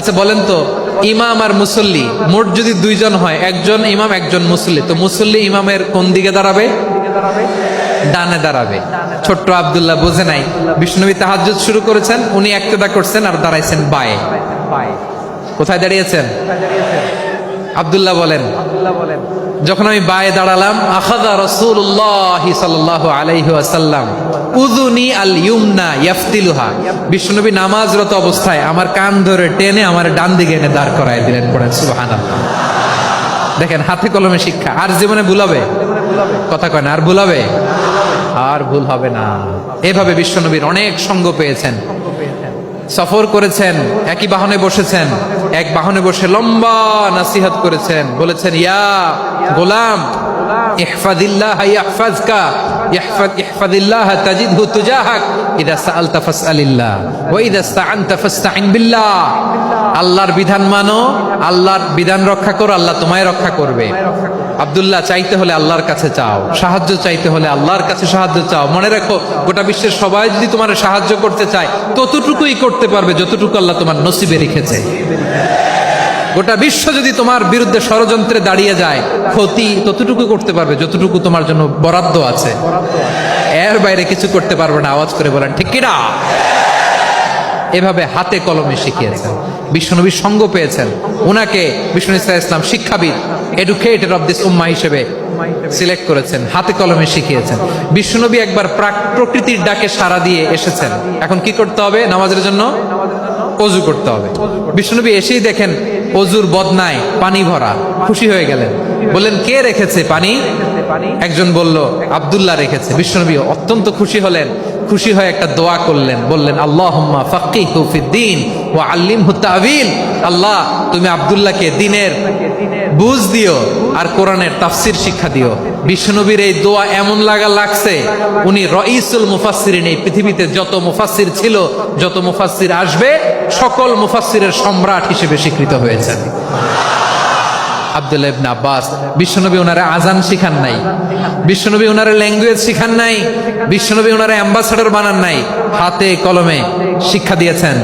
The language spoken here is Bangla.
আচ্ছা বলেন তো, ইমাম আর মুসল্লি, মোট যদি দুইজন হয়, একজন ইমাম, একজন মুসল্লি, তো মুসল্লি ইমামের কোন দিকে দাঁড়াবে? ডানে দাঁড়াবে। ছোট্ট আবদুল্লাহ বোঝে নাই। বিষ্ণুবী তাহাজ শুরু করেছেন, উনি একতেদা করছেন আর দাঁড়াইছেন বায়ে। কোথায় দাঁড়িয়েছেন? আব্দুল্লাহ বলেন যখন আমি বায়ে দাঁড়ালাম আখাদা রসুল্লাহ সাল্লাহ আলাইহি আসাল্লাম উদুনি আল ইউমনা ইয়াফতিলুহা বিষ্ণুনবী নামাজরত অবস্থায় আমার কান ধরে টেনে আমার ডান দিকে এনে দাঁড় করায় দিলেন পড়েন সুবহানাল্লাহ। দেখেন হাতে কলমে শিক্ষা আর জীবনে ভুলাবে কথা কয় না আর ভুলাবে আর ভুল হবে না। এভাবে বিশ্বনবীর অনেক সঙ্গ পেয়েছেন। সফর করেছেন, একই বাহনে বসেছেন, এক বাহনে বসে লম্বা নাসিহাত করেছেন, বলেছেন, ইয়া গোলাম, ইহফাদিল্লাহ ইদা ইদা বিল্লাহ। আল্লাহর বিধান মানো, আল্লাহর বিধান রক্ষা করো, আল্লাহ তোমায় রক্ষা করবে। আব্দুল্লাহ, চাইতে হলে আল্লাহর কাছে চাও। সাহায্য চাইতে হলে আল্লাহর কাছে সাহায্য চাও। মনে রাখো, গোটা বিশ্বের সবাই যদি তোমার সাহায্য করতে চায়, ততটুকুই করতে পারবে যতটুকু আল্লাহ তোমার নসিবে রেখেছে। গোটা বিশ্ব যদি তোমার বিরুদ্ধে ষড়যন্ত্রে দাঁড়িয়ে যায়, ক্ষতি ততটুকু করতে পারবে যতটুকু তোমার জন্য বরাদ্দ আছে। এর বাইরে কিছু করতে পারবে না। আওয়াজ করে বলেন, ঠিক কিনা? এভাবে হাতে কলমে শিখিয়েছেন। বিশ্বনবী সঙ্গ পেয়েছেন। ওনাকে বিষ্ণু ইসলাম ইসলাম শিক্ষাবিদ এডুকেটেড অফ দিস উম্মা হিসেবে সিলেক্ট করেছেন, হাতে কলমে শিখিয়েছেন। বিশ্বনবী একবার প্রাক- প্রকৃতির ডাকে সাড়া দিয়ে এসেছেন। এখন কি করতে হবে? নামাজের জন্য অজু করতে হবে। বিষ্ণুনবী এসেই দেখেন অজুর বদনায় পানি ভরা, খুশি হয়ে গেলেন। বললেন, কে রেখেছে পানি? একজন বলল, আব্দুল্লাহ রেখেছে। বিষ্ণুনবী অত্যন্ত খুশি হলেন। খুশি হয়ে একটা দোয়া করলেন। বললেন আল্লাহ ফাক্কিহু ফিদ্দিন ওয়া আল্লিমহু তাবিল আল্লাহ, তুমি আব্দুল্লাহকে দিনের বুঝ দিও আর কোরআনের তাফসির শিক্ষা দিও। বিষ্ণুনবীর এই দোয়া এমন লাগা লাগছে, উনি রঈসুল মুফাসসিরিন, এই পৃথিবীতে যত মুফাসসির ছিল, যত মুফাসসির আসবে, সকল মুফাসসিরের সম্রাট হিসেবে স্বীকৃত হয়েছেন। আব্দুল্লাহ ইবনে আব্বাস, বিশ্বনবী ওনারা আজান শিখান নাই। বিশ্বনবী ওনারা ল্যাঙ্গুয়েজ শিখান নাই। বিশ্বনবী ওনারা অ্যাম্বাসাডর বানান নাই। হাতে কলমে শিক্ষা দিয়েছেন।